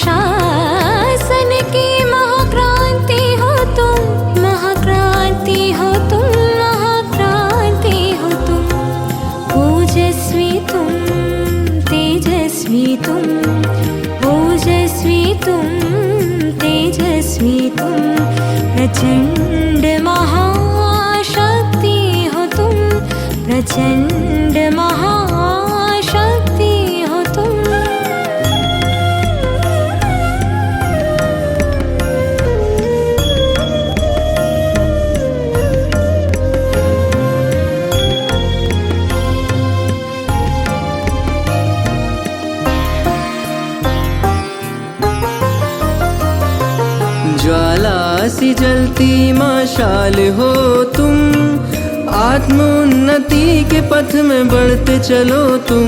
शासन की महाक्रांति हो तुम महाक्रांति हो तुम महाक्रांति हो तुम। ओजस्वी तुम तेजस्वी तुम ओजस्वी तुम तेजस्वी तुम। प्रचंड महाशक्ति हो तुम प्रचंड मशाल हो तुम, आत्मोन्नति के पथ में बढ़ते चलो तुम,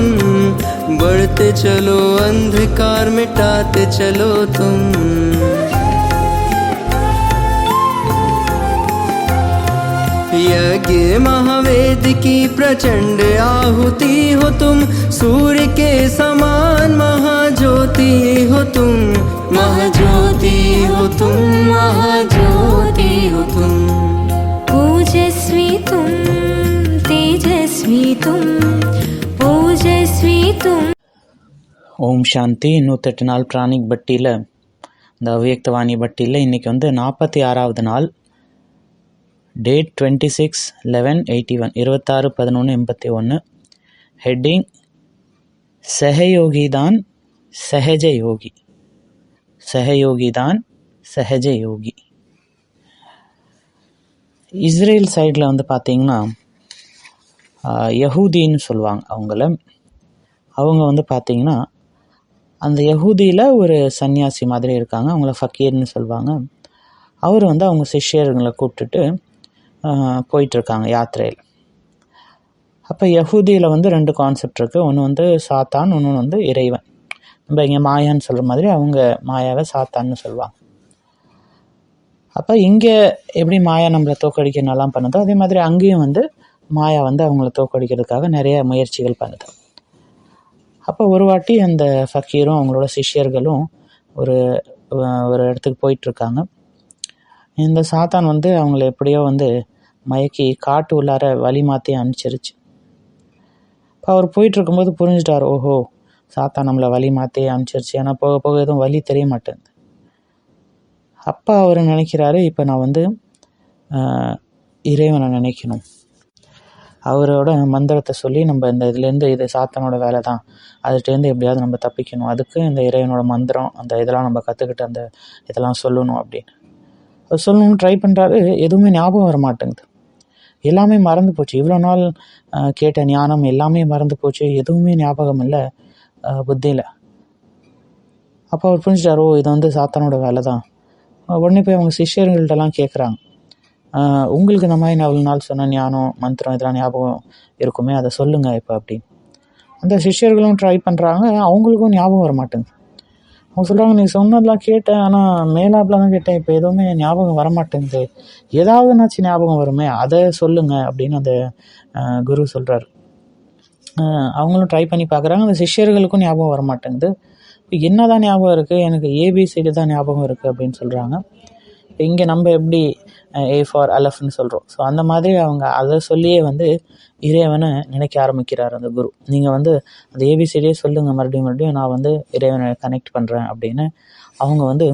बढ़ते चलो, अंधकार मिटाते चलो तुम। यज्ञ महावेद की प्रचंड आहुति हो तुम, सूर्य के समान महाज्योति हो तुम, महाज्योति हो तुम, महाज्योति हो तुम ओजस्वी तुम तेजस्वी तुम ओजस्वी तुम ஓம் சாந்தி நூற்றெட்டு நாள் பிராணிக் பட்டியில் இந்த அவ்வியக்தவாணி பட்டியில் இன்றைக்கி வந்து நாற்பத்தி ஆறாவது நாள் date twenty six eleven eighty one இருபத்தாறு பதினொன்று எண்பத்தி ஒன்று ஹெட்டிங் சஹயோகி தான் சஹஜ யோகி சஹயோகி தான் சஹஜ யோகி இஸ்ரேல் சைடில் வந்து பார்த்தீங்கன்னா யஹூதின்னு சொல்லுவாங்க அவங்கள. அவங்க வந்து பார்த்தீங்கன்னா அந்த யஹூதியில் ஒரு சன்னியாசி மாதிரி இருக்காங்க. அவங்கள ஃபக்கீர்னு சொல்லுவாங்க. அவர் வந்து அவங்க சிஷ்யர்களை கூப்பிட்டுட்டு போயிட்டுருக்காங்க யாத்திரையில். அப்போ யஹூதியில் வந்து ரெண்டு கான்செப்ட் இருக்குது ஒன்று வந்து சாத்தான் ஒன்று வந்து இறைவன். நம்ம இங்கே மாயான்னு சொல்கிற மாதிரி அவங்க மாயாவை சாத்தான்னு சொல்லுவாங்க. அப்போ இங்கே எப்படி மாயா நம்மளை தோக்கடிக்க நல்லா பண்ணுதோ அதே மாதிரி அங்கேயும் வந்து மாயா வந்து அவங்கள தோக்கடிக்கிறதுக்காக நிறைய முயற்சிகள் பண்ணுது. அப்போ ஒரு வாட்டி அந்த ஃபக்கீரும் அவங்களோட சிஷ்யர்களும் ஒரு ஒரு இடத்துக்கு போயிட்டுருக்காங்க. இந்த சாத்தான் வந்து அவங்கள எப்படியோ வந்து மயக்கி காட்டு உள்ளார வழி மாற்றி அனுப்பிச்சிருச்சு. இப்போ அவர் போயிட்டுருக்கும்போது புரிஞ்சுட்டார் ஓஹோ சாத்தான் நம்மளை வழி மாற்றி அனுப்பிச்சிருச்சு. ஏன்னா போக போக எதுவும் வழி தெரிய மாட்டேங்குது. அப்போ அவர் நினைக்கிறாரு இப்போ நான் வந்து இறைவனை நினைக்கணும். அவரோட மந்திரத்தை சொல்லி நம்ம இந்த இதுலேருந்து இது சாத்தனோட வேலை தான் அதுகிட்டேருந்து எப்படியாவது நம்ம தப்பிக்கணும். அதுக்கு இந்த இறைவனோட மந்திரம் அந்த இதெல்லாம் நம்ம கற்றுக்கிட்டு அந்த இதெல்லாம் சொல்லணும் அப்படின்னு. அவர் சொல்லணும்னு ட்ரை பண்ணுறாரு எதுவுமே ஞாபகம் வர மாட்டேங்குது. எல்லாமே மறந்து போச்சு. இவ்வளோ நாள் கேட்ட ஞானம் எல்லாமே மறந்து போச்சு. எதுவுமே ஞாபகம் இல்லை புத்தியில். அப்போ அவர் புரிஞ்சிட்டாரோ ஓ இது வந்து சாத்தானோட வேலை தான் உடனே போய் அவங்க சிஷ்யர்கள்ட்டெல்லாம் கேட்குறாங்க உங்களுக்கு இந்த மாதிரி நான் நாள் சொன்ன ஞானம் மந்திரம் இதெல்லாம் ஞாபகம் இருக்குமே அதை சொல்லுங்கள் இப்போ அப்படின்னு. அந்த சிஷ்யர்களும் ட்ரை பண்ணுறாங்க அவங்களுக்கும் ஞாபகம் வர மாட்டேங்குது அவங்க சொல்கிறாங்க நீ சொன்னதெல்லாம் கேட்டேன் ஆனால் மேலாப்பில் தான் கேட்டேன் இப்போ எதுவுமே ஞாபகம் வர மாட்டேங்குது ஏதாவதுனாச்சும் ஞாபகம் வருமே அதை சொல்லுங்க அப்படின்னு அந்த குரு சொல்கிறாரு அவங்களும் ட்ரை பண்ணி பார்க்குறாங்க அந்த சிஷ்யர்களுக்கும் ஞாபகம் வர மாட்டேங்குது என்ன தான் ஞாபகம் இருக்குது எனக்கு ஏபிசிடி தான் ஞாபகம் இருக்குது அப்படின்னு சொல்கிறாங்க இங்கே நம்ம எப்படி ஏ ஃபார் அலஃப்னு சொல்கிறோம் ஸோ அந்த மாதிரி அவங்க அதை சொல்லியே வந்து இறைவனை நினைக்க ஆரம்பிக்கிறார் அந்த குரு. நீங்கள் வந்து அந்த ஏபிசிடியே சொல்லுங்கள் மறுபடியும் மறுபடியும் நான் வந்து இறைவனை கனெக்ட் பண்ணுறேன் அப்படின்னு அவங்க வந்து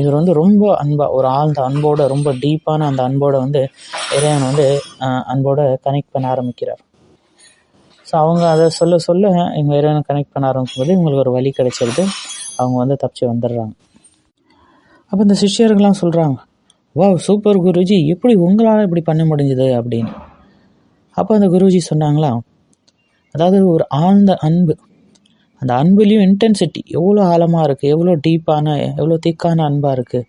இவர் வந்து ரொம்ப அன்பாக ஒரு ஆழ்ந்த அன்போட ரொம்ப டீப்பான அந்த அன்போட வந்து இறைவனை வந்து அன்போட கனெக்ட் பண்ண ஆரம்பிக்கிறார். ஸோ அவங்க அதை சொல்ல சொல்ல இவங்க இறைவனை கனெக்ட் பண்ண ஆரம்பிக்கும்போது இவங்களுக்கு ஒரு வழி கிடைச்சிருது. அவங்க வந்து தப்பிச்சு வந்துடுறாங்க. அப்போ இந்த சிஷ்யர்கள்லாம் சொல்கிறாங்க வா சூப்பர் குருஜி எப்படி உங்களால் இப்படி பண்ண முடிஞ்சுது? அப்படின்னு. அப்போ அந்த குருஜி சொன்னாங்களா அதாவது ஒரு ஆழ்ந்த அன்பு. அந்த அன்புலேயும் இன்டென்சிட்டி எவ்வளோ ஆழமாக இருக்குது எவ்வளோ டீப்பான எவ்வளோ திக்கான அன்பாக இருக்குது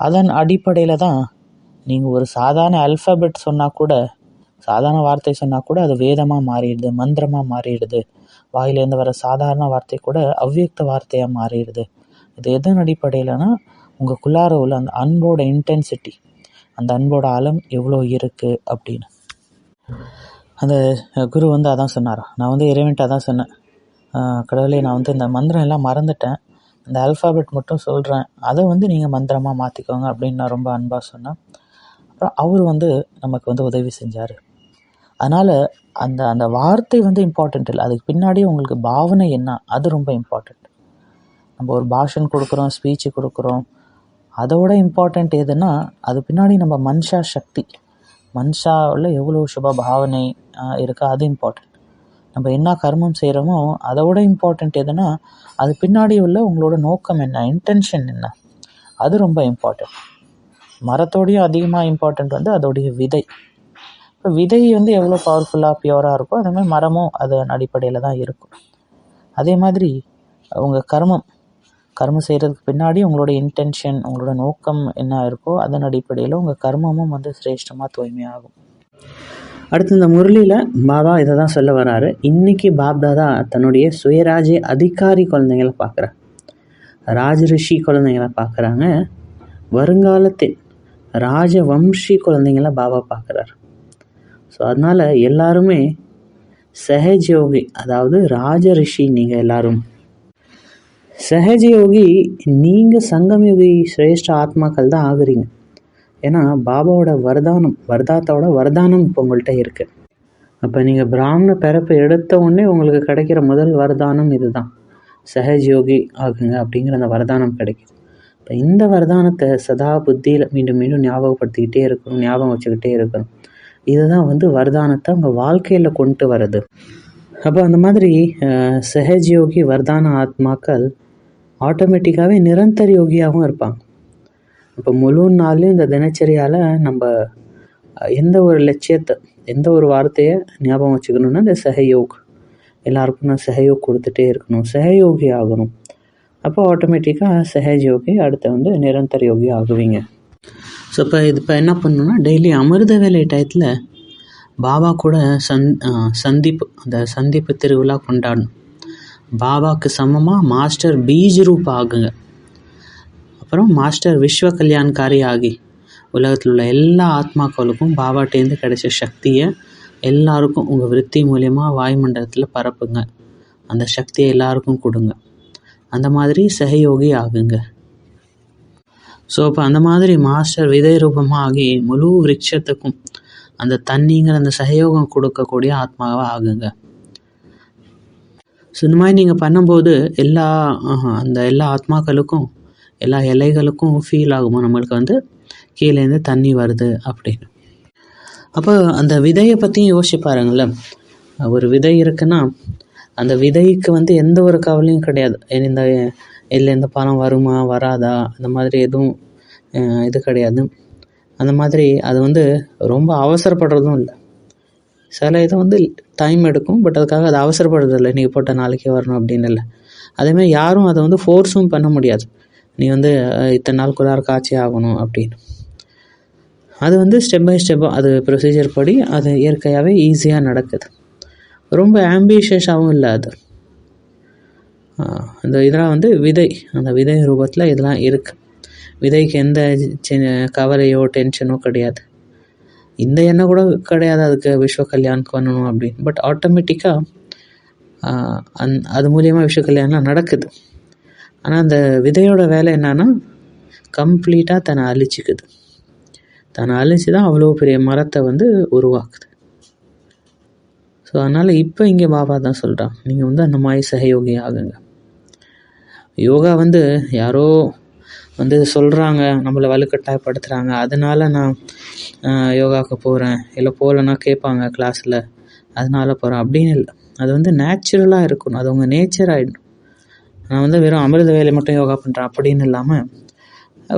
அதன் அடிப்படையில் தான் நீங்கள் ஒரு சாதாரண அல்ஃபபெட் சொன்னால் கூட சாதாரண வார்த்தை சொன்னால் கூட அது வேதமாக மாறிடுது மந்திரமாக மாறிடுது. வாயிலேருந்து வர சாதாரண வார்த்தை கூட அவ்வியக்த வார்த்தையாக மாறிடுது. இது எதன் அடிப்படையிலனா உங்களுக்குள்ளார உள்ள அந்த அன்போட இன்டென்சிட்டி அந்த அன்போட அலம் எவ்வளோ இருக்குது அப்படின்னு. அந்த குரு வந்து அதான் சொன்னாரா? நான் வந்து இறைவன்ட்ட அதான் சொன்னேன். கடவுளே நான் வந்து இந்த மந்திரம் எல்லாம் மறந்துட்டேன். இந்த ஆல்ஃபாபெட் மட்டும் சொல்கிறேன் அதை வந்து நீங்கள் மந்திரமாக மாற்றிக்கோங்க அப்படின்னு நான் ரொம்ப அன்பாக சொன்னேன். அப்புறம் அவர் வந்து நமக்கு வந்து உதவி செஞ்சார். அதனால் அந்த அந்த வார்த்தை வந்து இம்பார்ட்டண்ட் இல்லை. அதுக்கு பின்னாடி உங்களுக்கு பாவனை என்ன? அது ரொம்ப இம்பார்ட்டண்ட் நம்ம ஒரு பாஷன் கொடுக்குறோம் ஸ்பீச்சு கொடுக்குறோம். அதோட இம்பார்ட்டண்ட் எதுன்னா அது பின்னாடி நம்ம மனுஷா சக்தி. மன்ஷாவில் எவ்வளோ சுப பாவனை இருக்கா அது இம்பார்ட்டண்ட் நம்ம என்ன கர்மம் செய்கிறோமோ அதோட இம்பார்ட்டண்ட் எதுனா அது பின்னாடி உள்ள உங்களோட நோக்கம் என்ன? இன்டென்ஷன் என்ன? அது ரொம்ப இம்பார்ட்டண்ட் மரத்தோடையும் அதிகமாக இம்பார்ட்டண்ட் வந்து அதோடைய விதை. இப்போ விதை வந்து எவ்வளோ பவர்ஃபுல்லாக பியூராக இருக்கோ அதே மாதிரி மரமும் அதன் அடிப்படையில் தான் இருக்கும். அதே மாதிரி உங்கள் கர்மம் கர்மம் செய்கிறதுக்கு பின்னாடி உங்களோட இன்டென்ஷன் உங்களோட நோக்கம் என்ன இருக்கோ அதன் அடிப்படையில் உங்கள் கர்மமும் வந்து சிரேஷ்டமாக தூய்மையாகும். அடுத்து இந்த முரளியில் பாபா இதை தான் சொல்ல வராரு. இன்னைக்கு பாப்தாதா தன்னுடைய சுயராஜ்ய அதிகாரி குழந்தைங்களை பார்க்குறார். ராஜரிஷி குழந்தைங்களை பார்க்குறாங்க. வருங்காலத்தில் ராஜவம்சி குழந்தைங்கள பாபா பார்க்குறாரு. அதனால் எல்லாருமே சஹஜ் யோகி அதாவது ராஜரிஷி நீங்கள் எல்லாரும். சஹஜயோகி நீங்கள் சங்கம் யோகி சிரேஷ்ட ஆத்மாக்கள் தான் ஆகுறீங்க. ஏன்னா பாபாவோட வரதானம் வரதாத்தோட வரதானம் இப்போ உங்கள்கிட்ட இருக்குது அப்போ நீங்கள் பிராமண பிறப்பை எடுத்த உடனே உங்களுக்கு கிடைக்கிற முதல் வரதானம் இதுதான். சஹஜயோகி ஆகுங்க அப்படிங்கிற அந்த வரதானம் கிடைக்குது. இப்போ இந்த வரதானத்தை சதா புத்தியில் மீண்டும் மீண்டும் ஞாபகப்படுத்திக்கிட்டே இருக்கணும் ஞாபகம் வச்சுக்கிட்டே இருக்கணும். இதுதான் வந்து வரதானத்தை அவங்க வாழ்க்கையில் கொண்டு வர்றது. அப்போ அந்த மாதிரி சஹஜயோகி சஹஜ் யோகி வரதான ஆத்மாக்கள் ஆட்டோமேட்டிக்காகவே நிரந்தர யோகியாகவும் இருப்பாங்க. இப்போ முழு நாள்லையும் இந்த தினச்சரியால் நம்ம எந்த ஒரு லட்சியத்தை எந்த ஒரு வார்த்தையை ஞாபகம் வச்சுக்கணுன்னா இந்த சஹயோக். எல்லாருக்கும் நான் சஹயோக் கொடுத்துட்டே இருக்கணும் சஹயோகி ஆகணும். அப்போ ஆட்டோமேட்டிக்காக சஹஜ் யோகி அடுத்து வந்து நிரந்தர யோகி ஆகுவீங்க. ஸோ இப்போ இது இப்போ என்ன பண்ணணும்னா டெய்லி அமிர்த வேலை டயத்தில் பாபா கூட சந் சந்திப்பு அந்த சந்திப்பு திருவிழா கொண்டாடணும். பாபாவுக்கு சமமாக மாஸ்டர் பீஜ் ரூப் ஆகுங்க அப்புறம் மாஸ்டர் விஸ்வ கல்யாண்காரி ஆகி உலகத்தில் உள்ள எல்லா ஆத்மாக்களுக்கும் பாபாட்டேருந்து கிடைச்ச சக்தியை எல்லாருக்கும் உங்கள் விருத்தி மூலயமா வாயுமண்டலத்தில் பரப்புங்க. அந்த சக்தியை எல்லாருக்கும் கொடுங்க. அந்த மாதிரி சகயோகி ஆகுங்க. ஸோ அப்போ அந்த மாதிரி மாஸ்டர் விதை ரூபமாகி முழு விரட்சத்துக்கும் அந்த தண்ணிங்கிற அந்த சகயோகம் கொடுக்கக்கூடிய ஆத்மாவாக ஆகுங்க. ஸோ இந்த மாதிரி நீங்கள் பண்ணும்போது எல்லா அந்த எல்லா ஆத்மாக்களுக்கும் எல்லா இலைகளுக்கும் ஃபீல் ஆகுமா? நம்மளுக்கு வந்து கீழேருந்து தண்ணி வருது அப்படின்னு. அப்போ அந்த விதையை பற்றியும் யோசிச்சு பாருங்களேன். ஒரு விதை இருக்குன்னா அந்த விதைக்கு வந்து எந்த ஒரு கவலையும் கிடையாது. ஏன் இந்த இல்லை இந்த பணம் வருமா வராதா? அந்த மாதிரி எதுவும் இது கிடையாது. அந்த மாதிரி அது வந்து ரொம்ப அவசரப்படுறதும் இல்லை. சில இது வந்து டைம் எடுக்கும் பட் அதுக்காக அது அவசரப்படுறது இல்லை இன்றைக்கி போட்ட நாளைக்கே வரணும் அப்படின்னு இல்லை. அதேமாதிரி யாரும் அதை வந்து ஃபோர்ஸும் பண்ண முடியாது. நீ வந்து இத்தனை நாளுக்குள்ளார காய்ச்சி ஆகணும் அப்படின்னு. அது வந்து ஸ்டெப் பை ஸ்டெப்பாக அது ப்ரொசீஜர் படி அது இயற்கையாகவே ஈஸியாக நடக்குது. ரொம்ப ஆம்பிஷியஸாகவும் இல்லை அது. அந்த இதெல்லாம் வந்து விதை அந்த விதை ரூபத்தில் இதெல்லாம் இருக்குது விதைக்கு எந்த கவலையோ டென்ஷனோ கிடையாது. இந்த எண்ணம் கூட கிடையாது அதுக்கு விஸ்வ கல்யாணுக்கு பண்ணணும் அப்படின்னு. பட் ஆட்டோமேட்டிக்காக அந் அது மூலியமாக விஸ்வ கல்யாணம் நடக்குது. ஆனால் அந்த விதையோட வேலை என்னன்னா கம்ப்ளீட்டாக தன்னை அழிச்சிக்குது. தன்னை அழிச்சு தான் அவ்வளோ பெரிய மரத்தை வந்து உருவாக்குது. ஸோ அதனால் இப்போ இங்கே பாபா தான் சொல்கிறான் நீங்கள் வந்து அந்த மாதிரி சகயோகி ஆகுங்க. யோகா வந்து யாரோ வந்து சொல்கிறாங்க நம்மளை வலுக்கட்டாயப்படுத்துகிறாங்க அதனால நான் யோகாவுக்கு போகிறேன் இல்லை போகலன்னா கேட்பாங்க கிளாஸில் அதனால் போகிறேன் அப்படின்னு இல்லை. அது வந்து நேச்சுரலாக இருக்கணும். அது உங்கள் நேச்சர் ஆகிடும் நான் வந்து வெறும் அமிர்த வேலை மட்டும் யோகா பண்ணுறேன் அப்படின்னு இல்லாமல்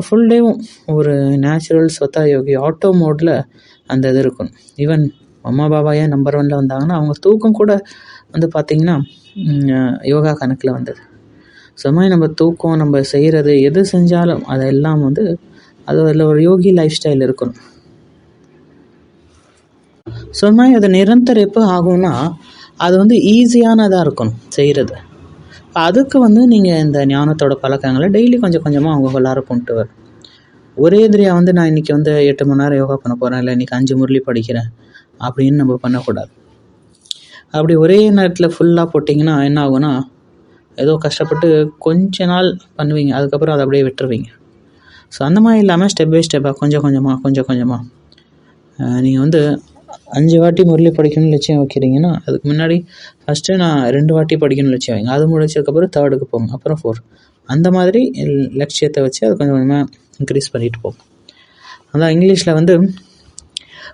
ஃபுல் டேவும் ஒரு நேச்சுரல் சொத்தா யோகி ஆட்டோ மோடில் அந்த இது இருக்கணும். ஈவன் அம்மா பாபா ஏன் நம்பர் ஒன்ல வந்தாங்கன்னா அவங்க தூக்கம் கூட வந்து பார்த்திங்கன்னா யோகா கணக்கில் வந்தது. ஸோ மாதிரி நம்ம தூக்கம் நம்ம செய்கிறது எது செஞ்சாலும் அதெல்லாம் வந்து அது அதில் ஒரு யோகி லைஃப் ஸ்டைல் இருக்கணும். ஸோ அது மாதிரி அது எப்போ ஆகும்னா அது வந்து ஈஸியானதாக இருக்கணும் செய்கிறது அதுக்கு வந்து நீங்கள் இந்த ஞானத்தோட பழக்கங்களை டெய்லி கொஞ்சம் கொஞ்சமாக அவங்க எல்லாரும் கொண்டு வரும் ஒரே எதிரியாக வந்து நான் இன்றைக்கி வந்து எட்டு மணி நேரம் யோகா பண்ண போகிறேன் இல்லை இன்றைக்கி அஞ்சு முரளி படிக்கிறேன் அப்படின்னு நம்ம பண்ணக்கூடாது. அப்படி ஒரே நேரத்தில் ஃபுல்லாக போட்டிங்கன்னா என்ன ஆகும்னா ஏதோ கஷ்டப்பட்டு கொஞ்ச நாள் பண்ணுவீங்க அதுக்கப்புறம் அதை அப்படியே விட்டுருவீங்க. ஸோ அந்த மாதிரி இல்லாமல் ஸ்டெப் பை ஸ்டெப்பாக கொஞ்சம் கொஞ்சமாக கொஞ்சம் கொஞ்சமாக நீங்கள் வந்து அஞ்சு வாட்டி முரளி படிக்கணும்னு லட்சியம் வைக்கிறீங்கன்னா அதுக்கு முன்னாடி ஃபஸ்ட்டு நான் ரெண்டு வாட்டி படிக்கணும்னு லட்சியம் வைங்க. அது முடிச்சதுக்கப்புறம் தேர்டுக்கு போங்க அப்புறம் ஃபோர் அந்த மாதிரி லட்சியத்தை வச்சு அது கொஞ்சம் கொஞ்சமாக இன்க்ரீஸ் பண்ணிட்டு போகும். அதான் இங்கிலீஷில் வந்து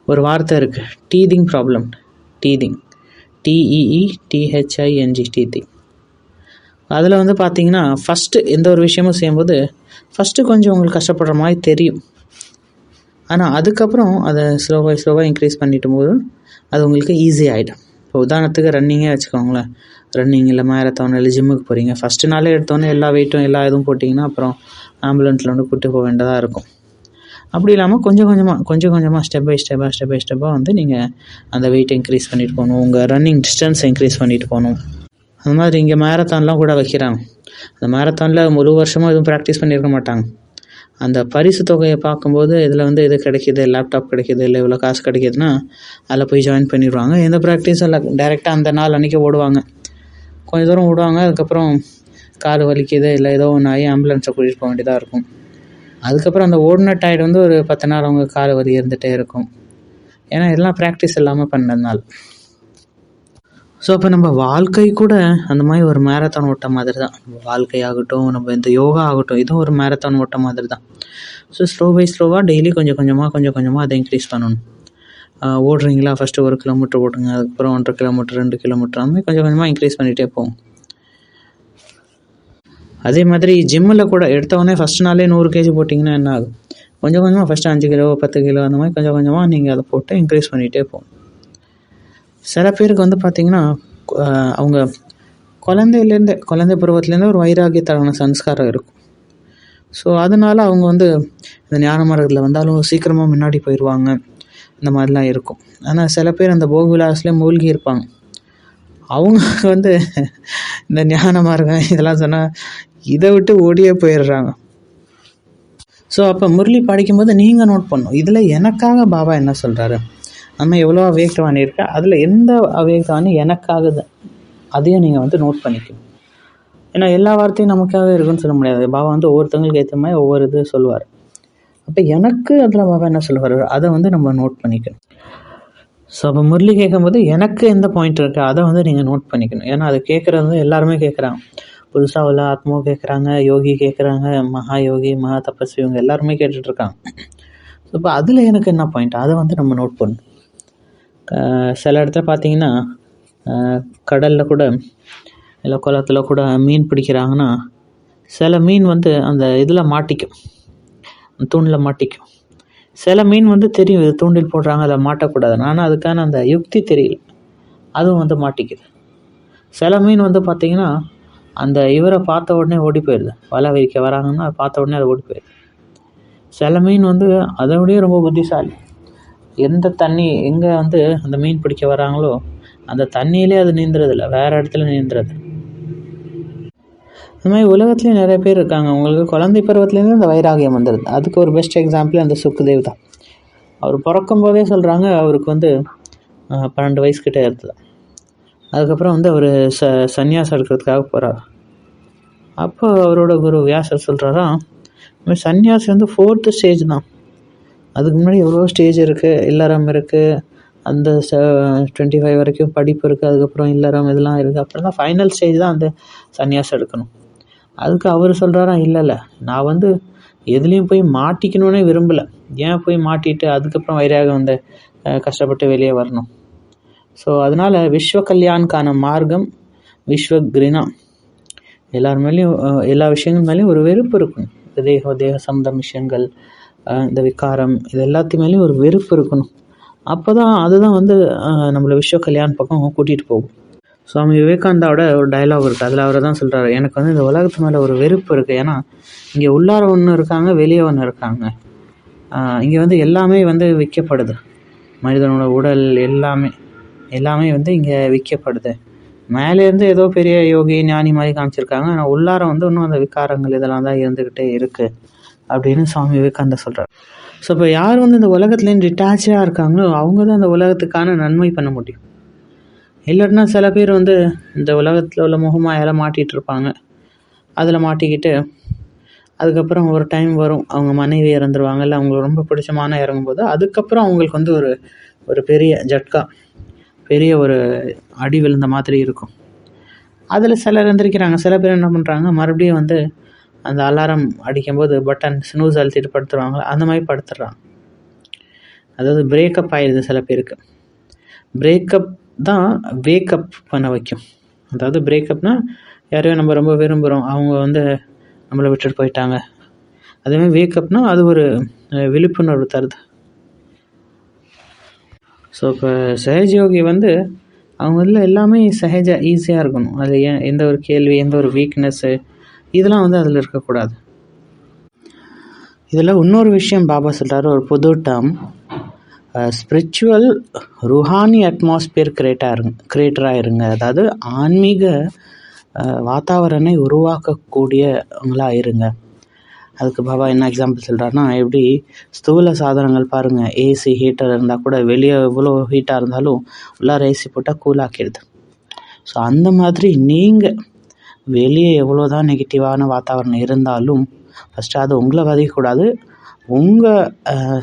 ஒரு வார்த்தை இருக்குது teething problem teething T E E T H I N G teething அதில் வந்து பார்த்தீங்கன்னா ஃபஸ்ட்டு எந்த ஒரு விஷயமும் செய்யும்போது ஃபஸ்ட்டு கொஞ்சம் உங்களுக்கு கஷ்டப்படுற மாதிரி தெரியும். ஆனால் அதுக்கப்புறம் அதை ஸ்லோவாக ஸ்லோவாக இன்க்ரீஸ் பண்ணிட்டும் போது அது உங்களுக்கு ஈஸி ஆகிடும் இப்போ உதாரணத்துக்கு ரன்னிங்கே வச்சுக்கோங்களேன். ரன்னிங் இல்லை மேரத்தான் இல்லை ஜிம்முக்கு போகிறீங்க ஃபஸ்ட்டு நாளே எடுத்தோன்னே எல்லா வெயிட்டும் எல்லா இதுவும் போட்டிங்கன்னா அப்புறம் ஆம்புலன்ஸில் வந்து கூட்டு போக வேண்டியதாக இருக்கும். அப்படி இல்லாமல் கொஞ்சம் கொஞ்சமாக கொஞ்சம் கொஞ்சமாக ஸ்டெப் பை ஸ்டெப்பாக ஸ்டெப் பை ஸ்டெப்பாக வந்து நீங்கள் அந்த வெயிட் இன்க்ரீஸ் பண்ணிட்டு போகணும். உங்கள் ரன்னிங் டிஸ்டன்ஸ் இன்க்ரீஸ் பண்ணிட்டு போகணும். அந்த மாதிரி இங்கே மேரத்தான்லாம் கூட வைக்கிறாங்க. அந்த மேரத்தானில் முழு வருஷமாக எதுவும் ப்ராக்டிஸ் பண்ணியிருக்க மாட்டாங்க. அந்த பரிசு தொகையை பார்க்கும்போது இதில் வந்து இது கிடைக்கிது? லேப்டாப் கிடைக்கிது இல்லை இவ்வளோ காசு கிடைக்கிதுன்னா அதில் போய் ஜாயின் பண்ணிடுவாங்க. எந்த ப்ராக்டிஸும் இல்லை. டேரெக்டாக அந்த நாள் அன்றைக்கி ஓடுவாங்க. கொஞ்ச தூரம் ஓடுவாங்க. அதுக்கப்புறம் கால் வலிக்குது இல்லை ஏதோ ஒன்று ஆகி ஆம்புலன்ஸை கூட்டிகிட்டு போக வேண்டியதாக இருக்கும். அதுக்கப்புறம் அந்த ஓடின டயர்டு வந்து ஒரு பத்து நாள் அவங்க கால் வலி இருந்துகிட்டே இருக்கும். ஏன்னா இதெல்லாம் ப்ராக்டிஸ் இல்லாமல் பண்ணதுனால. ஸோ அப்போ நம்ம வாழ்க்கை கூட அந்த மாதிரி ஒரு மேரத்தான் ஓட்டம் மாதிரி தான் நம்ம வாழ்க்கையாகட்டும் நம்ம இந்த யோகா ஆகட்டும் இதுவும் ஒரு மேரத்தான் ஓட்டம் மாதிரி தான் ஸோ ஸ்லோ பை ஸ்லோவாக டெய்லி கொஞ்சம் கொஞ்சமாக கொஞ்சம் கொஞ்சமாக அதை இன்க்ரீஸ் பண்ணணும். ஓடுறீங்களா? ஃபஸ்ட்டு ஒரு கிலோமீட்டர் ஓடுங்க அதுக்கப்புறம் ஒன்றரை கிலோமீட்டர் ரெண்டு கிலோமீட்டர் அந்த மாதிரி கொஞ்சம் கொஞ்சமாக இன்க்ரீஸ் பண்ணிகிட்டே போகும் அதே மாதிரி ஜிம்மில் கூட எடுத்தவொடனே ஃபஸ்ட் நாளே நூறு கேஜி போட்டிங்கன்னா என்ன ஆகும்? கொஞ்சம் கொஞ்சமாக ஃபஸ்ட்டு அஞ்சு கிலோ பத்து கிலோ அந்த மாதிரி கொஞ்சம் கொஞ்சமாக நீங்கள் அதை போட்டு இன்க்ரீஸ் பண்ணிகிட்டே போகும் சில பேருக்கு வந்து பார்த்திங்கன்னா அவங்க குழந்தையிலேருந்தே குழந்தை பருவத்துலேருந்தே ஒரு வைராகியத்தரான சம்ஸ்காரம் இருக்கும். ஸோ அதனால் அவங்க வந்து இந்த ஞான மரத்தில் வந்தாலும் சீக்கிரமாக முன்னாடி போயிடுவாங்க இந்த மாதிரிலாம் இருக்கும். ஆனால் சில பேர் அந்த போக விலாஸ்லேயே மூழ்கி இருப்பாங்க. அவங்க வந்து இந்த ஞான மார்க்கம் இதெல்லாம் சொன்னால் இதை விட்டு ஓடியே போயிடுறாங்க. ஸோ அப்போ முரளி படிக்கும்போது நீங்கள் நோட் பண்ணணும். இதில் எனக்காக பாபா என்ன சொல்கிறாரு நம்ம எவ்வளோ அவேக்தவாணி இருக்கா அதில் எந்த அவேக்தவாணி எனக்காகுது. அதையும் நீங்கள் வந்து நோட் பண்ணிக்கணும். ஏன்னா எல்லா வார்த்தையும் நமக்காக இருக்குன்னு சொல்ல முடியாது. பாபா வந்து ஒவ்வொருத்தவங்களுக்கு ஏற்ற மாதிரி ஒவ்வொரு இது சொல்லுவார். அப்போ எனக்கு அதில் பாபா என்ன சொல்லுவார்? அதை வந்து நம்ம நோட் பண்ணிக்கணும். ஸோ அப்போ முரளி கேட்கும்போது எனக்கு எந்த பாயிண்ட் இருக்குது அதை வந்து நீங்கள் நோட் பண்ணிக்கணும். ஏன்னா அது கேட்குறது வந்து எல்லாருமே கேட்குறாங்க. புதுசாக உள்ள ஆத்மாவோ கேட்குறாங்க யோகி கேட்குறாங்க மகா யோகி மகா தபஸ்வி இவங்க எல்லாருமே கேட்டுட்ருக்காங்க ஸோ இப்போ அதில் எனக்கு என்ன பாயிண்ட் அதை வந்து நம்ம நோட் பண்ணணும் சில இடத்துல பார்த்தீங்கன்னா கடலில் கூட இல்லை குளத்துல கூட மீன் பிடிக்கிறாங்கன்னா சில மீன் வந்து அந்த இதில் மாட்டிக்கும். தூண்டில் மாட்டிக்கும். சில மீன் வந்து தெரியும் இது தூண்டில் போடுறாங்க அதை மாட்டக்கூடாதுன்னு. ஆனால் அதுக்கான அந்த யுக்தி தெரியல. அதுவும் வந்து மாட்டிக்குது. சில மீன் வந்து பார்த்தீங்கன்னா அந்த இவரை பார்த்த உடனே ஓடி போயிடுது. வலை விரிக்க வராங்கன்னா அதை பார்த்த உடனே அது ஓடி போயிடுது. சில மீன் வந்து அதோடய ரொம்ப புத்திசாலி. எந்த தண்ணி எங்கே வந்து அந்த மீன் பிடிக்க வராங்களோ அந்த தண்ணியிலே அது நீந்துறதில்ல. வேறு இடத்துல நீந்துறது. இந்த மாதிரி உலகத்துலேயும் நிறைய பேர் இருக்காங்க. உங்களுக்கு குழந்தை பருவத்துலேருந்து அந்த வைராகியம் வந்துடுது. அதுக்கு ஒரு பெஸ்ட் எக்ஸாம்பிள் அந்த சுக்குதேவ் தான். அவர் பிறக்கும் போதே சொல்கிறாங்க அவருக்கு வந்து பன்னெண்டு வயசுக்கிட்டே இருந்தது. அதுக்கப்புறம் வந்து அவர் ச சன்னியாசம் எடுக்கிறதுக்காக போகிறார் அப்போ அவரோட குரு வியாசர் சொல்கிறாரா இந்த சன்னியாசி வந்து ஃபோர்த்து ஸ்டேஜ் தான். அதுக்கு முன்னாடி எவ்வளோ ஸ்டேஜ் இருக்குது இல்லறம் இருக்குது அந்த ச டுவெண்ட்டி ஃபைவ் வரைக்கும் படிப்பு இருக்குது அதுக்கப்புறம் இல்லறம் இதெல்லாம் இருக்குது அப்புறம் தான் ஃபைனல் ஸ்டேஜ் தான் அந்த சன்னியாசம் எடுக்கணும். அதுக்கு அவர் சொல்கிறாரா இல்லை இல்லை நான் வந்து எதுலேயும் போய் மாட்டிக்கணும்னே விரும்பலை. ஏன் போய் மாட்டிட்டு அதுக்கப்புறம் வைராக வந்து கஷ்டப்பட்டு வெளியே வரணும். ஸோ அதனால் விஸ்வ கல்யாணுக்கான மார்க்கம் விஸ்வ கிரினா எல்லார் மேலேயும் எல்லா விஷயங்கள் மேலேயும் ஒரு வெறுப்பு இருக்கும். இந்த தேக தேக சம்பந்தம் விஷயங்கள் இந்த விகாரம் இது எல்லாத்து மேலேயும் ஒரு வெறுப்பு இருக்கணும். அப்போ தான் அதுதான் வந்து நம்மளை விஸ்வ கல்யாண் பக்கம் கூட்டிகிட்டு போகும். சுவாமி விவேகானந்தாவோட ஒரு டயலாக் இருக்குது அதில் அவர் தான் சொல்கிறாரு எனக்கு வந்து இந்த உலகத்து மேலே ஒரு வெறுப்பு இருக்குது ஏன்னா இங்கே உள்ளார ஒன்று இருக்காங்க வெளியே ஒன்று இருக்காங்க. இங்கே வந்து எல்லாமே வந்து விற்கப்படுது. மனிதனோட உடல் எல்லாமே எல்லாமே வந்து இங்கே விற்கப்படுது. மேலேருந்து ஏதோ பெரிய யோகி ஞானி மாதிரி காமிச்சிருக்காங்க. ஆனால் உள்ளார வந்து இன்னும் அந்த விகாரங்கள் இதெல்லாம் தான் இருந்துக்கிட்டே இருக்குது அப்படின்னு சுவாமி விவேகானந்தா சொல்கிறார் ஸோ இப்போ யார் வந்து இந்த உலகத்துலேருந்து டிட்டாச்சாக இருக்காங்களோ அவங்க தான் அந்த உலகத்துக்கான நன்மை பண்ண முடியும். இல்லைன்னா சில பேர் வந்து இந்த உலகத்தில் உள்ள முகமாயெல்லாம் மாட்டிகிட்டு இருப்பாங்க. அதில் மாட்டிக்கிட்டு அதுக்கப்புறம் ஒரு டைம் வரும் அவங்க மனைவி இறந்துருவாங்க இல்லை அவங்களுக்கு ரொம்ப பிடிச்சமான இறங்கும்போது அதுக்கப்புறம் அவங்களுக்கு வந்து ஒரு ஒரு பெரிய ஜட்கா. பெரிய ஒரு அடி விழுந்த மாதிரி இருக்கும். அதில் சிலர் எழுந்திரிக்கிறாங்க சில பேர் என்ன பண்ணுறாங்க மறுபடியும் வந்து அந்த அலாரம் அடிக்கும்போது பட்டன் ஸ்னூஸ் அழுத்திட்டு படுத்துருவாங்க அந்த மாதிரி படுத்துடுறாங்க அதாவது பிரேக்கப் ஆயிடுது சில பேருக்கு. பிரேக்கப் தான் வேக்கப் பண்ண வைக்கும். அதாவது பிரேக்கப்னால் யாரையோ நம்ம ரொம்ப விரும்புகிறோம் அவங்க வந்து நம்மளை விட்டுட்டு போயிட்டாங்க. அதேமாதிரி வேக்கப்னால் அது ஒரு விழிப்புணர்வு தருது. ஸோ இப்போ சஹஜ் யோகி வந்து அவங்க இதில் எல்லாமே சஹஜாக ஈஸியாக இருக்கணும். அது ஏன் எந்த ஒரு கேள்வி எந்த ஒரு வீக்னஸ்ஸு இதெல்லாம் வந்து அதில் இருக்கக்கூடாது. இதில் இன்னொரு விஷயம் பாபா சொல்கிறாரு ஒரு புது டேர்ம் ஸ்பிரிச்சுவல் ருஹானி அட்மாஸ்பியர் கிரியேட்டாக இருங்க கிரியேட்டராக இருங்க. அதாவது ஆன்மீக வாத்தாவரணை உருவாக்கக்கூடியவங்களா இருங்க. அதுக்கு பாபா என்ன எக்ஸாம்பிள் சொல்கிறாருன்னா எப்படி ஸ்தூல சாதனங்கள் பாருங்கள் ஏசி ஹீட்டர் இருந்தால் கூட வெளியே எவ்வளோ ஹீட்டாக இருந்தாலும் உள்ளார ஏசி போட்டால் கூலாக்கிடுது ஸோ அந்த மாதிரி நீங்கள் வெளியே எவ்வளோ தான் நெகட்டிவான வாத்தாவரணம் இருந்தாலும் ஃபஸ்ட்டு அது உங்களை பாதிக்கக்கூடாது. உங்கள்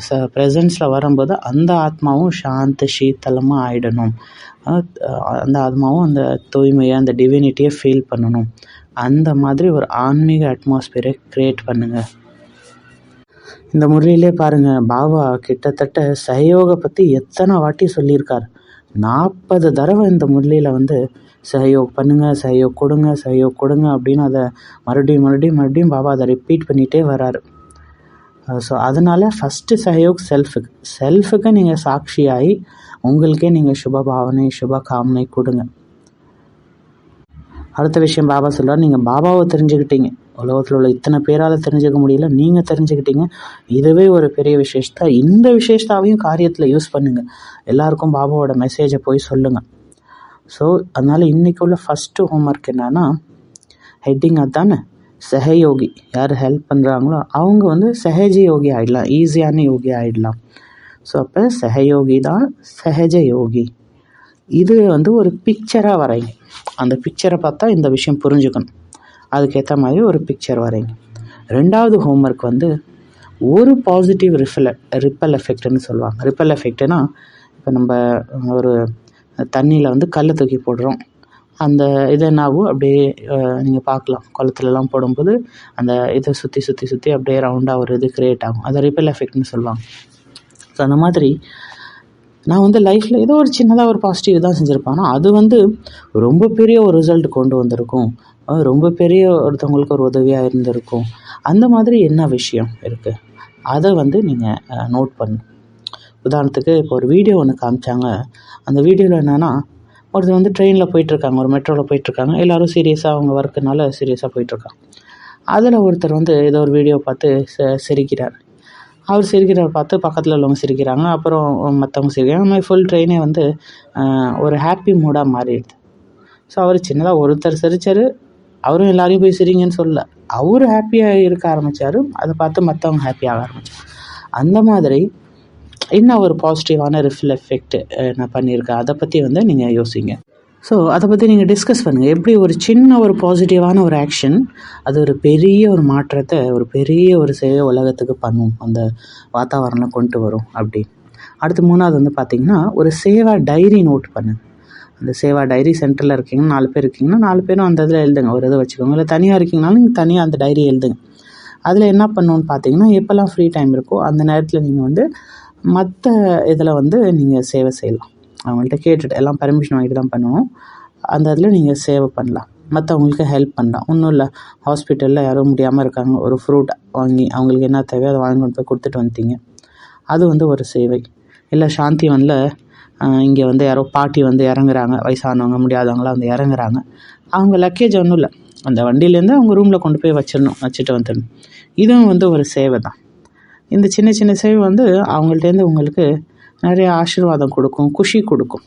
ச ப்ரெசன்ஸில் வரும்போது அந்த ஆத்மாவும் சாந்த சீத்தலமாக ஆகிடணும் அந்த ஆத்மாவும் அந்த தூய்மையை அந்த டிவினிட்டியை ஃபீல் பண்ணணும். அந்த மாதிரி ஒரு ஆன்மீக அட்மாஸ்பியரை க்ரியேட் பண்ணுங்கள் இந்த முறையிலே பாருங்கள் பாபா கிட்டத்தட்ட சகயோக பற்றி எத்தனை வாட்டி சொல்லியிருக்கார். நாற்பது தடவை இந்த முரளியில் வந்து சஹயோக் பண்ணுங்கள் சஹயோக் கொடுங்க சஹயோக் கொடுங்க அப்படின்னு அதை மறுபடியும் மறுபடியும் மறுபடியும் பாபா அதை ரிப்பீட் பண்ணிகிட்டே வராரு. ஸோ அதனால் ஃபஸ்ட்டு சஹயோக் செல்ஃபுக்கு செல்ஃபுக்கு நீங்கள் சாட்சியாகி உங்களுக்கே நீங்கள் சுப பாவனை சுப காமனை கொடுங்க. அடுத்த விஷயம் பாபா சொல்கிறார் நீங்கள் பாபாவை தெரிஞ்சுக்கிட்டீங்க. உலகத்தில் உள்ள இத்தனை பேரால் தெரிஞ்சுக்க முடியல நீங்கள் தெரிஞ்சுக்கிட்டீங்க. இதுவே ஒரு பெரிய விசேஷத்தா இந்த விசேஷத்தாவையும் காரியத்தில் யூஸ் பண்ணுங்கள் எல்லாருக்கும் பாபாவோட மெசேஜை போய் சொல்லுங்கள் ஸோ அதனால் இன்றைக்கி உள்ள ஃபஸ்ட்டு ஹோம்ஒர்க் என்னன்னா ஹெட்டிங் அதானே? சஹயோகி யார் ஹெல்ப் பண்ணுறாங்களோ அவங்க வந்து சஹஜ யோகி ஆகிடலாம் ஈஸியான யோகி ஆகிடலாம் ஸோ அப்போ சஹயோகி தான் சஹஜ யோகி. இது வந்து ஒரு பிக்சராக வரைங்க. அந்த பிக்சரை பார்த்தா இந்த விஷயம் புரிஞ்சுக்கணும். அதுக்கேற்ற மாதிரி ஒரு பிக்சர் வரைங்க. ரெண்டாவது ஹோம்ஒர்க் வந்து ஒரு பாசிட்டிவ் ரிஃபல ரிப்பல் எஃபெக்ட்னு சொல்லுவாங்க. ரிப்பல் எஃபெக்ட்னா இப்போ நம்ம ஒரு தண்ணியில் வந்து கல்லை தூக்கி போடுறோம். அந்த இது என்ன ஆகும் அப்படியே நீங்கள் பார்க்கலாம். குளத்துலலாம் போடும்போது அந்த இதை சுற்றி சுற்றி சுற்றி அப்படியே ரவுண்டாக ஒரு இது க்ரியேட் ஆகும். அதை ரிப்பல் எஃபெக்ட்னு சொல்லுவாங்க. ஸோ அந்த மாதிரி நான் வந்து லைஃப்பில் ஏதோ ஒரு சின்னதாக ஒரு பாசிட்டிவ் தான் செஞ்சுருப்பேன். ஆனால் அது வந்து ரொம்ப பெரிய ஒரு ரிசல்ட் கொண்டு வந்திருக்கும். ரொம்ப பெரிய ஒருத்தவங்களுக்கு ஒரு உதவியாக இருந்திருக்கும். அந்த மாதிரி என்ன விஷயம் இருக்குது அதை வந்து நீங்கள் நோட் பண்ணும் உதாரணத்துக்கு இப்போ ஒரு வீடியோ ஒன்று காமிச்சாங்க. அந்த வீடியோவில் என்னென்னா ஒருத்தர் வந்து ட்ரெயினில் போயிட்டுருக்காங்க. ஒரு மெட்ரோவில் போயிட்டுருக்காங்க. எல்லோரும் சீரியஸாக அவங்க ஒர்க்குனால சீரியஸாக போயிட்டுருக்காங்க. அதில் ஒருத்தர் வந்து ஏதோ ஒரு வீடியோ பார்த்து ச சிரிக்கிறார். அவர் சிரிக்கிறத பார்த்து பக்கத்தில் உள்ளவங்க சிரிக்கிறாங்க. அப்புறம் மற்றவங்க சிரிக்கிறாங்க. அந்த மாதிரி ஃபுல் ட்ரெயினே வந்து ஒரு ஹாப்பி மூடாக மாறிடுது. ஸோ அவர் சின்னதாக ஒருத்தர் சிரிச்சார். அவரும் எல்லாரையும் போய் சிரிங்கன்னு சொல்லல. அவர் ஹாப்பியாக இருக்க ஆரம்பித்தார் அதை பார்த்து மற்றவங்க ஹாப்பியாக ஆரம்பித்தார் அந்த மாதிரி என்ன ஒரு பாசிட்டிவான ரிஃபில் எஃபெக்ட் நான் பண்ணியிருக்கேன்? அதை பற்றி வந்து நீங்கள் யோசிங்க. ஸோ அதை பற்றி நீங்கள் டிஸ்கஸ் பண்ணுங்கள் எப்படி ஒரு சின்ன ஒரு பாசிட்டிவான ஒரு ஆக்ஷன் அது ஒரு பெரிய ஒரு மாற்றத்தை ஒரு பெரிய ஒரு சேவை உலகத்துக்கு பண்ணும். அந்த வாத்தாவரணம் கொண்டு வரும் அப்படி. அடுத்து மூணாவது வந்து பார்த்திங்கன்னா ஒரு சேவா டைரி நோட் பண்ணுங்கள் அந்த சேவா டைரி சென்டரில் இருக்கீங்கன்னா நாலு பேர் இருக்கீங்கன்னா நாலு பேரும் அந்த இதில் எழுதுங்க. ஒரு இதை வச்சுக்கோங்க. இல்லை தனியாக இருக்கீங்கனாலும் நீங்கள் தனியாக அந்த டைரி எழுதுங்க. அதில் என்ன பண்ணணும்னு பார்த்தீங்கன்னா எப்போல்லாம் ஃப்ரீ டைம் இருக்கோ அந்த நேரத்தில் நீங்கள் வந்து மற்ற இதில் வந்து நீங்கள் சேவை செய்யலாம். அவங்கள்ட்ட கேட்டுட்டு எல்லாம் பர்மிஷன் வாங்கிட்டு தான் பண்ணுவோம். அந்த இதில் நீங்கள் சேவை பண்ணலாம். மற்றவங்களுக்கு ஹெல்ப் பண்ணலாம். ஒன்றும் இல்லை. ஹாஸ்பிட்டலில் யாரும் முடியாமல் இருக்காங்க. ஒரு ஃப்ரூட் வாங்கி அவங்களுக்கு என்ன தேவையோ அதை வாங்கி கொண்டு போய் கொடுத்துட்டு வந்துட்டீங்க அது வந்து ஒரு சேவை. இல்லை சாந்திவனில் இங்கே வந்து யாரோ பாட்டி வந்து இறங்குறாங்க. வயசானவங்க முடியாதவங்களாம் வந்து இறங்குறாங்க. அவங்க லக்கேஜ் ஒன்றும் இல்லை. அந்த வண்டியிலேருந்து அவங்க ரூமில் கொண்டு போய் வச்சிடணும். வச்சுட்டு வந்துடணும். இதுவும் வந்து ஒரு சேவை தான். இந்த சின்ன சின்ன சேவை வந்து அவங்கள்ட்டேருந்து உங்களுக்கு நிறைய ஆசீர்வாதம் கொடுக்கும் குஷி கொடுக்கும்.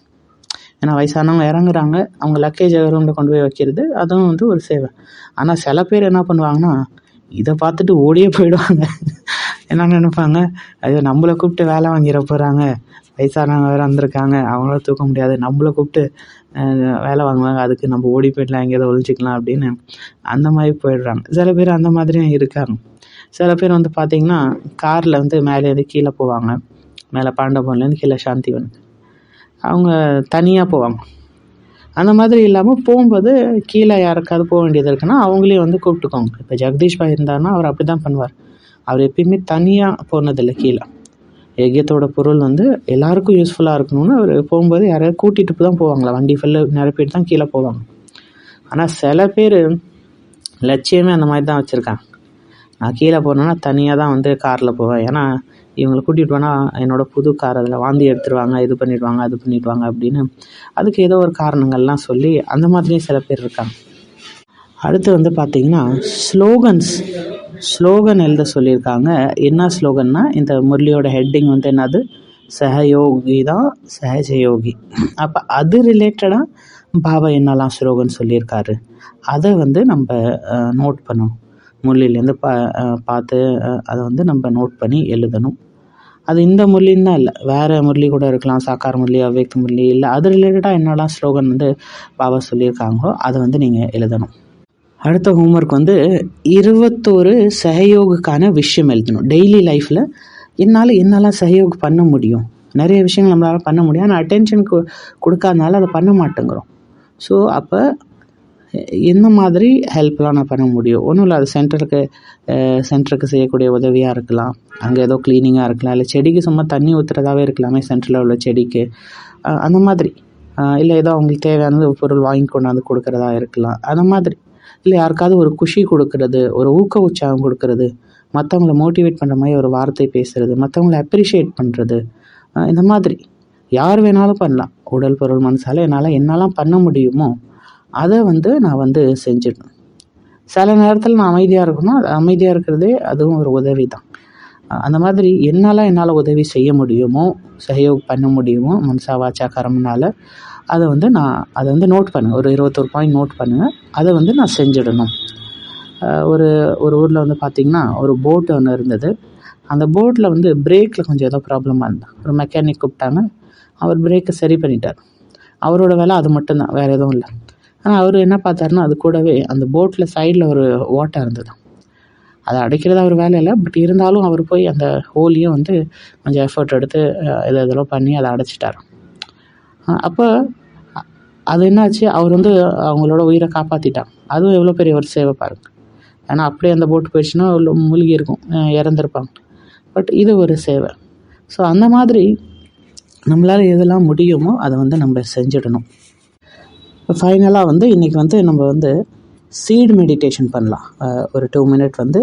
ஏன்னா வயசானவங்க இறங்குறாங்க அவங்க லக்கேஜ் ரூமில் கொண்டு போய் வைக்கிறது அதுவும் வந்து ஒரு சேவை. ஆனால் சில பேர் என்ன பண்ணுவாங்கன்னா இதை பார்த்துட்டு ஓடியே போயிடுவாங்க. என்ன நினைப்பாங்க? ஐயோ நம்மளை கூப்பிட்டு வேலை வாங்கிட போகிறாங்க வயசானவங்க வேறு வந்திருக்காங்க அவங்களால தூக்க முடியாது. நம்மளை கூப்பிட்டு வேலை வாங்குவாங்க அதுக்கு நம்ம ஓடி போயிடலாம் எங்கேயாவது ஒழிச்சிக்கலாம் அப்படின்னு. அந்த மாதிரி போயிடுறாங்க. சில பேர் அந்த மாதிரியும் இருக்காங்க. சில பேர் வந்து பார்த்திங்கன்னா காரில் வந்து மேலேருந்து கீழே போவாங்க. மேலே பாண்டபவன்லேருந்து கீழே சாந்திவன் அவங்க தனியாக போவாங்க. அந்த மாதிரி இல்லாமல் போகும்போது கீழே யாருக்காவது போக வேண்டியது இருக்குன்னா அவங்களையும் வந்து கூப்பிட்டுக்கோங்க. இப்போ ஜெகதீஷ் பாய் இருந்தாருன்னா அவர் அப்படி தான் பண்ணுவார். அவர் எப்பயுமே தனியாக போனதில்லை கீழே. யஜ்யத்தோட பொருள் வந்து எல்லாருக்கும் யூஸ்ஃபுல்லாக இருக்கணும்னு அவர் போகும்போது யாரையாவது கூட்டிகிட்டு தான் போவாங்களா? வண்டி ஃபுல்லாக நிறைய பேர் தான் கீழே போவாங்க. ஆனால் சில பேர் லட்சியமே அந்த மாதிரி தான் வச்சுருக்காங்க. நான் கீழே போனேன்னா தனியாக தான் வந்து காரில் போவேன். ஏன்னா இவங்களை கூட்டிகிட்டு போனால் என்னோட புது கார் அதில் வாந்தி எடுத்துருவாங்க இது பண்ணிடுவாங்க அது பண்ணிடுவாங்க அப்படின்னு அதுக்கு ஏதோ ஒரு காரணங்கள்லாம் சொல்லி அந்த மாதிரியும் சில பேர் இருக்காங்க. அடுத்து வந்து பார்த்தீங்கன்னா ஸ்லோகன்ஸ் ஸ்லோகன் எழுத சொல்லியிருக்காங்க. என்ன ஸ்லோகன்னா இந்த முரளியோட ஹெட்டிங் வந்து என்னது? சஹயோகி தான் சஹஜயோகி அப்போ அது ரிலேட்டடாக பாபா என்னெல்லாம் ஸ்லோகன் சொல்லியிருக்காரு? அதை வந்து நம்ம நோட் பண்ணணும். முரளிலேருந்து பா பார்த்து அதை வந்து நம்ம நோட் பண்ணி எழுதணும். அது இந்த முரளின்னு தான் இல்லை. வேறு முரளி கூட இருக்கலாம். சாக்கார் முரளி அவ்வேக் முரளி இல்லை அது ரிலேட்டடாக என்னெல்லாம் ஸ்லோகன் வந்து பாபா சொல்லியிருக்காங்களோ அதை வந்து நீங்கள் எழுதணும். அடுத்த ஹோம்ஒர்க் வந்து இருபத்தோரு சகயோகுக்கான விஷயம் எழுதணும். டெய்லி லைஃப்பில் என்னால் என்னெல்லாம் சகயோகம் பண்ண முடியும்? நிறைய விஷயங்கள் நம்மளால் பண்ண முடியும். ஆனால் அட்டென்ஷன் கொடுக்காதனால அதை பண்ண மாட்டேங்கிறோம். ஸோ அப்போ எந்த மாதிரி ஹெல்ப்லாம் நான் பண்ண முடியும். ஒன்றும் இல்லை அது சென்டருக்கு சென்டருக்கு செய்யக்கூடிய உதவியாக இருக்கலாம். அங்கே ஏதோ க்ளீனிங்காக இருக்கலாம். இல்லை செடிக்கு சும்மா தண்ணி ஊற்றுறதாவே இருக்கலாமே சென்டரில் உள்ள செடிக்கு. அந்த மாதிரி. இல்லை ஏதோ அவங்களுக்கு தேவையானது ஒரு பொருள் வாங்கி கொண்டாந்து கொடுக்குறதா இருக்கலாம். அந்த மாதிரி. இல்லை யாருக்காவது ஒரு குஷி கொடுக்கறது ஒரு ஊக்க உற்சாகம் கொடுக்கறது மற்றவங்கள மோட்டிவேட் பண்ணுற மாதிரி ஒரு வார்த்தை பேசுகிறது மற்றவங்கள அப்ரிஷியேட் பண்ணுறது இந்த மாதிரி. யார் வேணாலும் பண்ணலாம். உடல் பொருள் மனசால் என்னால் என்னெல்லாம் பண்ண முடியுமோ அதை வந்து நான் வந்து செஞ்சிடணும். சில நேரத்தில் நான் அமைதியாக இருக்கணும் அது அமைதியாக இருக்கிறதே அதுவும் ஒரு உதவி தான் அந்த மாதிரி என்னால் என்னால் உதவி செய்ய முடியுமோ சஹயோக் பண்ண முடியுமோ மனசா வாச்சா கரம்னால அதை வந்து நான் அதை வந்து நோட் பண்ணுங்கள் ஒரு இருபத்தொரு பாயிண்ட் நோட் பண்ணுங்கள் அதை வந்து நான் செஞ்சிடணும். ஒரு ஒரு ஊரில் வந்து பார்த்திங்கன்னா ஒரு போட் ஒன்று இருந்தது. அந்த போட்டில் வந்து பிரேக்கில் கொஞ்சம் ஏதோ ப்ராப்ளமாக இருந்தால் ஒரு மெக்கானிக் கூப்பிட்டாங்க. அவர் பிரேக்கை சரி பண்ணிட்டார். அவரோட வேலை அது மட்டும்தான். வேறு எதுவும் இல்லை. ஆனால் அவர் என்ன பார்த்தாருன்னா அது கூடவே அந்த போட்டில் சைடில் ஒரு ஓட்டை இருந்தது. அதை அடைக்கிறது அவர் வேலை இல்லை. பட் இருந்தாலும் அவர் போய் அந்த ஹோலையும் வந்து கொஞ்சம் எஃபர்ட் எடுத்து எதோ இதெல்லாம் பண்ணி அதை அடைச்சிட்டார். அப்போ அது என்னாச்சு? அவர் வந்து அவங்களோட உயிரை காப்பாற்றிட்டார் அதுவும் எவ்வளோ பெரிய ஒரு சேவை பாருங்க. ஏன்னா அப்படியே அந்த போட்டு போயிடுச்சுன்னா மூழ்கி இருக்கும். இறந்துருப்பாங்க. பட் இது ஒரு சேவை. ஸோ அந்த மாதிரி நம்மளால் எதெல்லாம் முடியுமோ அதை வந்து நம்ம செஞ்சிடணும். இப்போ ஃபைனலாக வந்து இன்றைக்கி வந்து நம்ம வந்து சீடு மெடிடேஷன் பண்ணலாம். ஒரு டூ மினிட் வந்து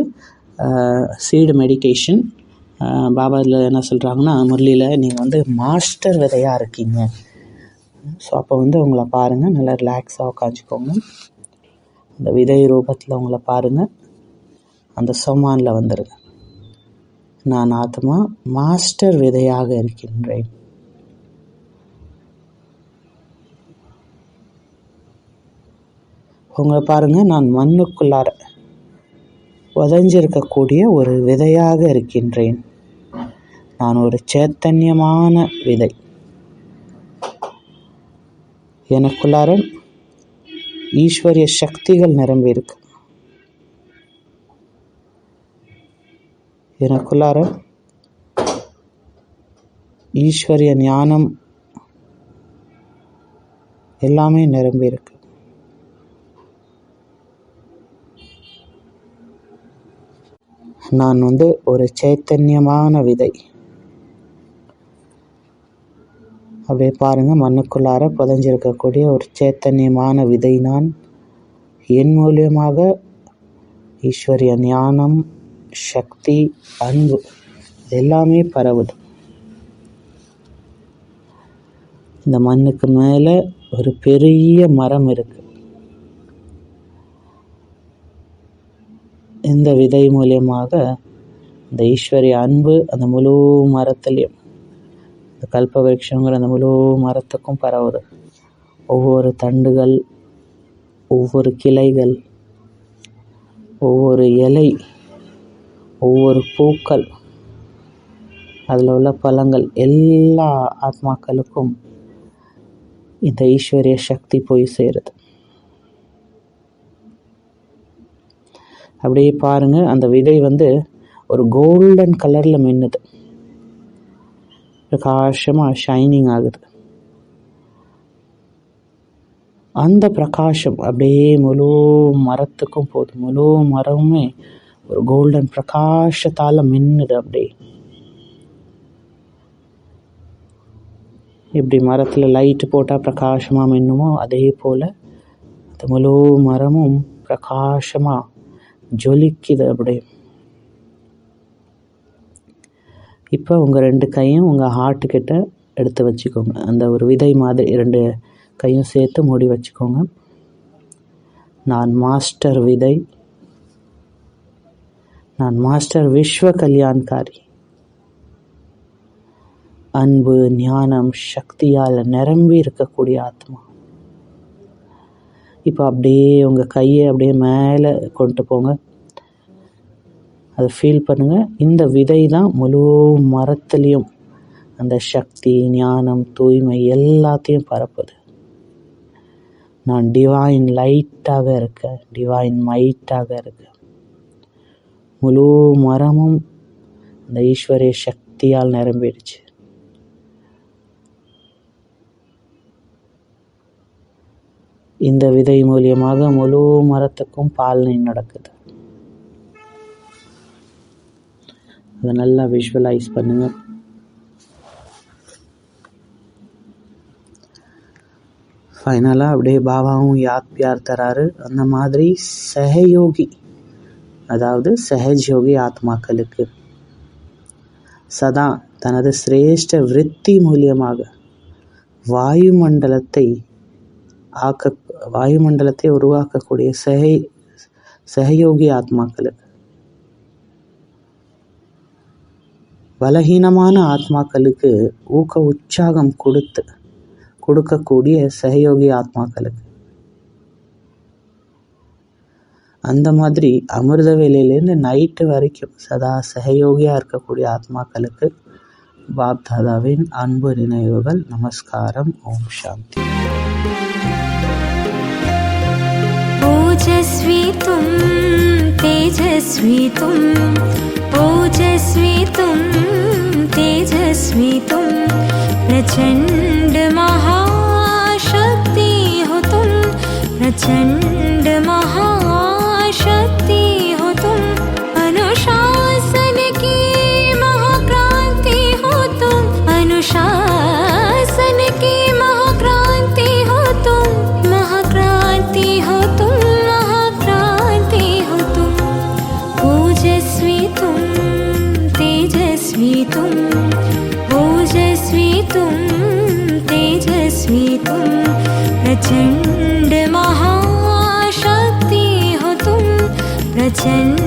சீடு மெடிடேஷன் பாபா இதில் என்ன சொல்கிறாங்கன்னா முரளியில் நீங்கள் வந்து மாஸ்டர் விதையாக இருக்கீங்க. ஸோ அப்போ வந்து உங்களை பாருங்கள் நல்லா ரிலாக்ஸாக உட்காந்துக்கோங்க அந்த விதை ரூபத்தில் உங்களை பாருங்கள் அந்த சொமானில் வந்துடுங்க நான் ஆத்மா மாஸ்டர் விதையாக இருக்கின்றேன். உங்களை பாருங்கள் நான் மண்ணுக்குள்ளார உதஞ்சிருக்கக்கூடிய ஒரு விதையாக இருக்கின்றேன். நான் ஒரு சேத்தன்யமான விதை. எனக்குள்ளார ஈஸ்வரிய சக்திகள் நிரம்பியிருக்கு எனக்குள்ளார ஈஸ்வரிய ஞானம் எல்லாமே நிரம்பியிருக்கு நான் வந்து ஒரு சைத்தன்யமான விதை. அப்படியே பாருங்க மண்ணுக்குள்ளார புதஞ்சிருக்கக்கூடிய ஒரு சைத்தன்யமான விதை நான். என் மூலியமாக ஈஸ்வரிய ஞானம் சக்தி அன்பு எல்லாமே பரவுது. இந்த மண்ணுக்கு மேலே ஒரு பெரிய மரம் இருக்கு. இந்த விதை மூலியமாக இந்த ஈஸ்வரிய அன்பு அந்த முழு மரத்துலேயும் இந்த கல்ப விருட்சங்கிற அந்த முழு மரத்துக்கும் பரவுது. ஒவ்வொரு தண்டுகள் ஒவ்வொரு கிளைகள் ஒவ்வொரு இலை ஒவ்வொரு பூக்கள் அதில் உள்ள பழங்கள் எல்லா ஆத்மாக்களுக்கும் இந்த ஈஸ்வரிய சக்தி போய் சேருது. அப்படியே பாருங்கள் அந்த விதை வந்து ஒரு கோல்டன் கலரில் மின்னுது. பிரகாசமாக ஷைனிங் ஆகுது. அந்த பிரகாஷம் அப்படியே முழு மரத்துக்கும் போகுது. முழு மரமுமே ஒரு கோல்டன் பிரகாஷத்தால் மின்னுது அப்படியே. இப்படி மரத்தில் லைட்டு போட்டால் பிரகாசமாக மின்னுமோ அதே போல் அந்த முழு மரமும் பிரகாசமாக ஜொலிக்குது அப்படியே. இப்போ உங்கள் ரெண்டு கையும் உங்கள் ஹார்ட்டுக்கிட்ட எடுத்து வச்சுக்கோங்க. அந்த ஒரு விதை மாதிரி ரெண்டு கையும் சேர்த்து மூடி வச்சுக்கோங்க. நான் மாஸ்டர் விதை. நான் மாஸ்டர் விஸ்வ கல்யாண்காரி. அன்பு ஞானம் சக்தியால் நிரம்பி இருக்கக்கூடிய ஆத்மா. இப்போ அப்படியே உங்கள் கையை அப்படியே மேலே கொண்டு போங்க. அதை ஃபீல் பண்ணுங்கள் இந்த விதை தான் முழு மரத்துலேயும் அந்த சக்தி ஞானம் தூய்மை எல்லாத்தையும் பரப்புது. நான் டிவைன் லைட்டாக இருக்கேன். டிவைன் மைட்டாக இருக்கேன். முழு மரமும் அந்த ஈஸ்வரிய சக்தியால் நிரம்பிடுச்சு. இந்த விதை மூலியமாக முழு மரத்துக்கும் பாலனை நடக்குது. அதை நல்லா விஷுவலைஸ் பண்ணுங்க. ஃபைனலாக அப்படியே பாபாவும் யாத் பியார் தராரு. அந்த மாதிரி சஹயோகி அதாவது சஹஜயோகி ஆத்மாக்களுக்கு சதா தனது சிரேஷ்ட விருத்தி மூலியமாக வாயுமண்டலத்தை ஆக்க வாயுமண்டலத்தை உருவாக்கக்கூடிய சகை சகயோகி ஆத்மாக்களுக்கு பலகீனமான ஆத்மாக்களுக்கு ஊக்க உற்சாகம் கொடுத்து கொடுக்கக்கூடிய சகயோகி ஆத்மாக்களுக்கு அந்த மாதிரி அமிர்த வேலையிலேருந்து நைட்டு வரைக்கும் சதா சகயோகியாக இருக்கக்கூடிய ஆத்மாக்களுக்கு பாப் தாதாவின் அன்பு நினைவுகள் நமஸ்காரம் ஓம் சாந்தி. ओजस्वी तु तेजस्वी तु ओजस्वी तु तेजस्वी तु प्रचण्ड महाशक्ति हुतं प्रचण्ड महा Send